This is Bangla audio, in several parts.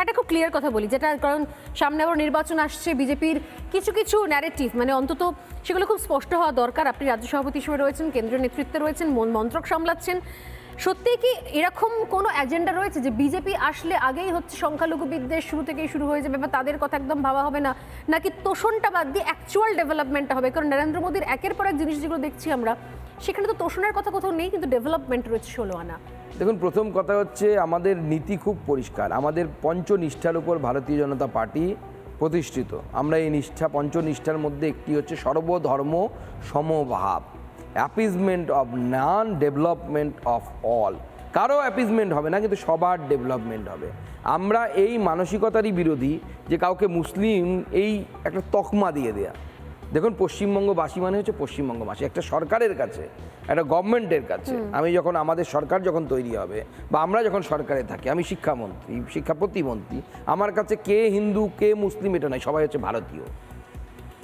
একটা খুব ক্লিয়ার কথা বলি, যেটা কারণ সামনে আবার নির্বাচন আসছে, বিজেপির কিছু কিছু ন্যারেটিভ মানে অন্তত সেগুলো খুব স্পষ্ট হওয়া দরকার। আপনি রাজ্য সভাপতি হিসেবে রয়েছেন, কেন্দ্রীয় নেতৃত্বে রয়েছেন, মন- মন্ত্রক সামলাচ্ছেন। সত্যি কি এরকম কোনো এজেন্ডা রয়েছে যে বিজেপি আসলে আগেই হচ্ছে সংখ্যালঘু বিদ্বেষ শুরু থেকেই শুরু হয়ে যাবে বা তাদের কথা একদম ভাবা হবে না, নাকি তোষণটা বাদ দিয়ে অ্যাকচুয়াল ডেভেলপমেন্টটা হবে? কারণ নরেন্দ্র মোদীর একের পর এক জিনিস যেগুলো দেখছি আমরা, সেখানে তো তোষণের কথা কোথাও নেই, কিন্তু ডেভেলপমেন্ট রয়েছে ষোলো আনা। দেখুন, প্রথম কথা হচ্ছে আমাদের নীতি খুব পরিষ্কার। আমাদের পঞ্চনিষ্ঠার উপর ভারতীয় জনতা পার্টি প্রতিষ্ঠিত। আমরা এই নিষ্ঠা, পঞ্চনিষ্ঠার মধ্যে একটি হচ্ছে সর্বধর্ম সমভাব appeasement of none development of all কারও অ্যাপিজমেন্ট হবে না, কিন্তু সবার ডেভেলপমেন্ট হবে। আমরা এই মানসিকতারই বিরোধী যে কাউকে মুসলিম এই একটা তকমা দিয়ে দেয়া। দেখুন পশ্চিমবঙ্গবাসী মানে হচ্ছে পশ্চিমবঙ্গবাসী একটা সরকারের কাছে একটা গভর্নমেন্টের কাছে আমি যখন আমাদের সরকার যখন তৈরি হবে বা আমরা যখন সরকারে থাকি আমি শিক্ষামন্ত্রী শিক্ষা প্রতিমন্ত্রী আমার কাছে কে হিন্দু কে মুসলিম এটা নয় সবাই হচ্ছে ভারতীয়।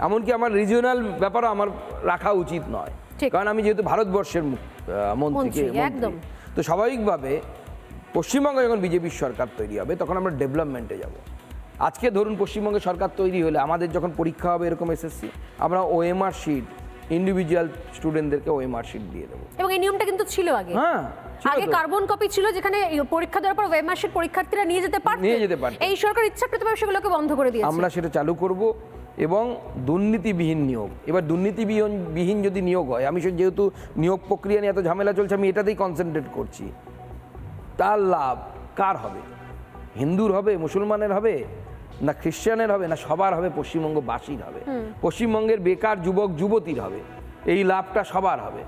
এমনকি আমার রিজিওনাল ব্যাপারও আমার রাখা উচিত নয়। কারণ আমি যেহেতু ভারতবর্ষের মন্ত্রীকে মন্ত্রী। তো স্বাভাবিকভাবে পশ্চিমবঙ্গে যখন বিজেপির সরকার তৈরি হবে তখন আমরা ডেভেলপমেন্টে যাব। আজকে ধরুন পশ্চিমবঙ্গে সরকার তৈরি হলে আমাদের যখন পরীক্ষা হবে এরকম এসএসসি আমরা ও ওএমআর শিট ইন্ডিভিজুয়াল স্টুডেন্টদেরকে ওএমআর শিট দিয়ে দেবো। এবং এই নিয়মটা কিন্তু ছিল আগে। হ্যাঁ আগে কার্বন কপি ছিল যেখানে পরীক্ষা দেওয়ার পর ওয়েমার্সের পরীক্ষার্থীরা নিয়ে যেতে পারতেন। নিয়ে যেতে পারতেন। এই সরকার ইচ্ছাকৃতভাবে সেগুলোকে বন্ধ করে দিয়েছে। আমরা সেটা চালু করব এবং দুর্নীতিবিহীন নিয়োগ। এবার দুর্নীতিবিহীন বিহীন যদি নিয়োগ হয় আমি যেহেতু নিয়োগ প্রক্রিয়া নিয়ে এত ঝামেলা চলছে আমি এটাতেই কনসেন্ট্রেট করছি। তার লাভ কার হবে? হিন্দুর হবে মুসলমানের হবে না খ্রিস্টানের হবে না সবার হবে পশ্চিমবঙ্গবাসীর হবে। পশ্চিমবঙ্গের বেকার যুবক যুবতীর হবে। এই লাভটা সবার হবে।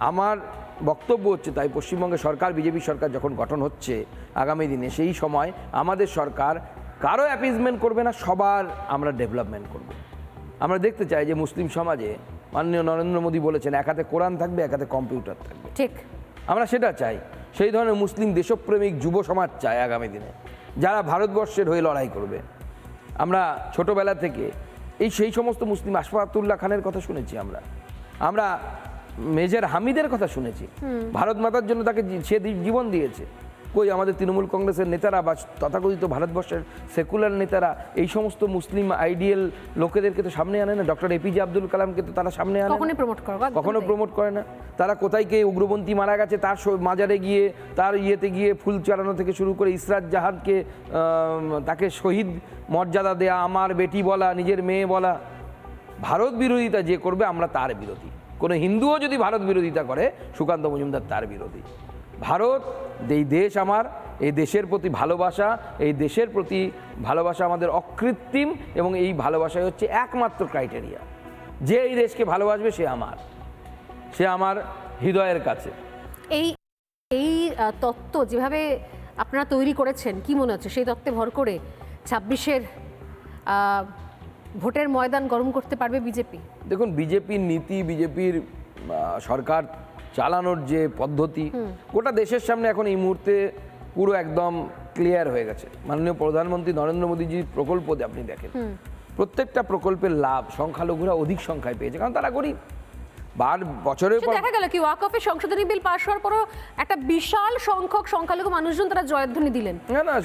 আমার বক্তব্য হচ্ছে তাই পশ্চিমবঙ্গের সরকার বিজেপি সরকার যখন গঠন হচ্ছে আগামী দিনে সেই সময় আমাদের সরকার কারও অ্যাপিজমেন্ট করবে না সবার আমরা ডেভেলপমেন্ট করব। আমরা দেখতে চাই যে মুসলিম সমাজে মাননীয় নরেন্দ্র মোদী বলেছেন এক হাতে কোরআন থাকবে এক হাতে কম্পিউটার থাকবে। ঠিক। আমরা সেটা চাই। সেই ধরনের মুসলিম দেশপ্রেমিক যুব সমাজ চায় আগামী দিনে যারা ভারতবর্ষের হয়ে লড়াই করবে। আমরা ছোটবেলা থেকে এই সেই সমস্ত মুসলিম আশফাতুল্লাহ খানের কথা শুনেছি আমরা। আমরা মেজর হামিদের কথা শুনেছি। ভারত মাতার জন্য তাকে সে জীবন দিয়েছে। কই আমাদের তৃণমূল কংগ্রেসের নেতারা বা তথাকথিত ভারতবর্ষের সেকুলার নেতারা এই সমস্ত মুসলিম আইডিয়াল লোকেদেরকে তো সামনে আনে না? ডক্টর এপিজে আব্দুল কালামকে তো তারা সামনে আনে না। কখনোই প্রমোট করো কখনো প্রমোট করে না? তারা কোথায় কে উগ্রপন্থী মারা গেছে? তার মাজারে গিয়ে তার ইয়েতে গিয়ে ফুল চালানো থেকে শুরু করে ইসরাত জাহানকে আম, তাকে শহীদ মর্যাদা দেয়া আমার বেটি বলা নিজের মেয়ে বলা ভারত বিরোধিতা যে করবে আমরা তার বিরোধী। কোনো হিন্দুও যদি ভারত বিরোধিতা করে সুকান্ত মজুমদার তার বিরোধী। ভারত এই দেশ আমার এই দেশের প্রতি ভালোবাসা এই দেশের প্রতি ভালোবাসা আমাদের অকৃত্রিম এবং এই ভালোবাসাই হচ্ছে একমাত্র ক্রাইটেরিয়া যে এই দেশকে ভালোবাসবে সে আমার। সে আমার হৃদয়ের কাছে। এই এই তত্ত্ব যেভাবে আপনারা তৈরি করেছেন কি মনে হচ্ছে? সেই তত্ত্বে ভর করে ছাব্বিশের ভোটের ময়দান গরম করতে পারবে বিজেপি? দেখুন বিজেপির নীতি বিজেপির সরকার চালানোর যে পদ্ধতি গোটা দেশের সামনে এখন এই মুহূর্তে পুরো একদম ক্লিয়ার হয়ে গেছে। মাননীয় প্রধানমন্ত্রী নরেন্দ্র মোদীজির প্রকল্প আপনি দেখেন প্রত্যেকটা প্রকল্পের লাভ সংখ্যালঘুরা অধিক সংখ্যায় পেয়েছে কারণ তারা গরিব। বার বছরের পর দেখা গেল কি ওয়াকফের সংশোধনী বিল পাশ হওয়ার পরও একটা বিশাল সংখ্যক সংখ্যালঘু মানুষজন তারা জয়ধ্বনি দিলেন।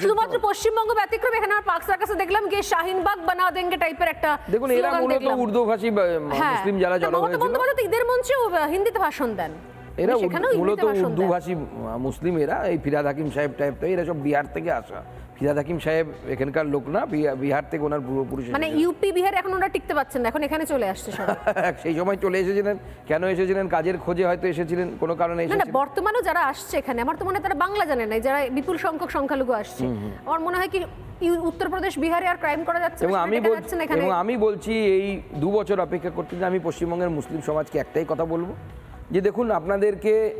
শুধুমাত্র পশ্চিমবঙ্গ ব্যতিক্রম এখানে আমার পাক সার্কাসে দেখলাম গিয়ে শাহিনবাগ বানা দেঙ্গে টাইপের একটা দেখুন এরা মূলত উর্দুভাষী হ্যাঁ। মুসলিম যারা জড়ো মমতা বন্দ্যোপাধ্যায় ঈদের মঞ্চেও হিন্দিতে ভাষণ দেন। এরা উর্দু- মূলত উর্দুভাষী মুসলিম এরা এই ফিরাদ হাকিম সাহেব টাইপ তো এরা সব বিহার থেকে আসা। ফিরাদ হাকিম সাহেব এখানকার লোক না বিহার থেকে ওনার পূর্বপুরুষ মানে। ইউপি বিহার এখন ওরা টিকতে পারছেন না এখন এখানে চলে আসছে সেই সময় চলে এসেছিলেন কেন এসেছিলেন কাজের খোঁজে হয়তো এসেছিলেন কোনো কারণে না বর্তমানেও যারা আসছে এখানে আমার তো মনে হয় তারা বাংলা জানে না যারা বিপুল সংখ্যক সংখ্যালঘু আসছে। আমার মনে হয় কি উত্তরপ্রদেশ বিহারে আর ক্রাইম করা যাচ্ছে এবং আমি দেখা বল- যাচ্ছে না এখানে। এবং আমি বলছি এই দু বছর অপেক্ষা করতে যে আমি পশ্চিমবঙ্গের মুসলিম সমাজকে একটাই কথা বলব যে দেখুন আপনাদেরকে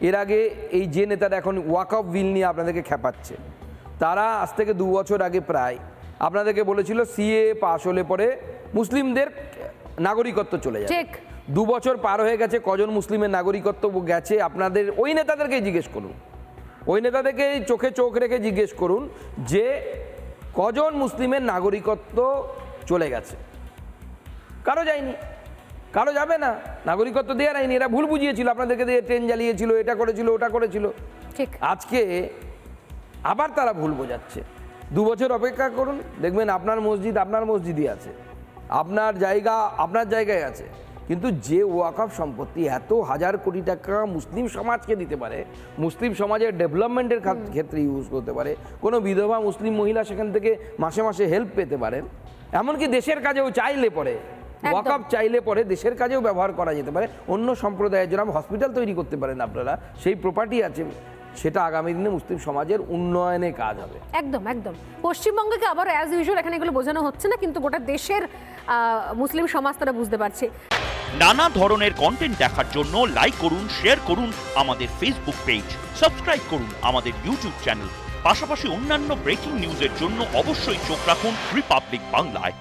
এর আগে এই যে নেতারা এখন ওয়াক অফ বিল নিয়ে আপনাদেরকে খেপাচ্ছে তারা আজ থেকে দু বছর আগে প্রায় আপনাদেরকে বলেছিল সিএ পাশ হলে পরে মুসলিমদের নাগরিকত্ব চলে যায় ঠিক। দু বছর পার হয়ে গেছে কজন মুসলিমের নাগরিকত্ব গেছে আপনাদের ওই নেতাদেরকে জিজ্ঞেস করুন। ওই নেতাদেরকে চোখে চোখ রেখে জিজ্ঞেস করুন যে কজন মুসলিমের নাগরিকত্ব চলে গেছে। কারও যায়নি। কারও যাবে না। নাগরিকত্ব দেওয়ার আইনি এরা ভুল বুঝিয়েছিল আপনাদেরকে দিয়ে ট্রেন জ্বালিয়েছিল এটা করেছিল ওটা করেছিল। ঠিক। আজকে আবার তারা ভুল বোঝাচ্ছে। দু বছর অপেক্ষা করুন দেখবেন আপনার মসজিদ আপনার মসজিদই আছে। আপনার জায়গা আপনার জায়গায় আছে। কিন্তু যে ওয়াকফ সম্পত্তি এত হাজার কোটি টাকা মুসলিম সমাজকে দিতে পারে মুসলিম সমাজের ডেভেলপমেন্টের ক্ষেত্রে ইউজ করতে পারে কোনো বিধবা মুসলিম মহিলা সেখান থেকে মাসে মাসে হেল্প পেতে পারেন এমনকি দেশের কাজেও চাইলে পরে। ওয়াকফ চাইলে পরে দেশের কাজেও ব্যবহার করা যেতে পারে। অন্য সম্প্রদায়ের জন্য হসপিটাল তৈরি করতে পারেন আপনারা সেই প্রপার্টি আছে সেটা আগামী দিনে মুসলিম সমাজের উন্নয়নে কাজ হবে। একদম একদম। পশ্চিমবঙ্গকে আবার অ্যাজ ইউজুয়াল এখানে এগুলো বোঝানো হচ্ছে না কিন্তু গোটা দেশের আহ, মুসলিম সমাজ তারা বুঝতে পারছে। নানা ধরনের কন্টেন্ট দেখার জন্য লাইক করুন শেয়ার করুন আমাদের ফেসবুক পেজ সাবস্ক্রাইব করুন আমাদের ইউটিউব চ্যানেল পাশাপাশি অন্যান্য ব্রেকিং নিউজের জন্য অবশ্যই চোখ রাখুন রিপাবলিক বাংলায়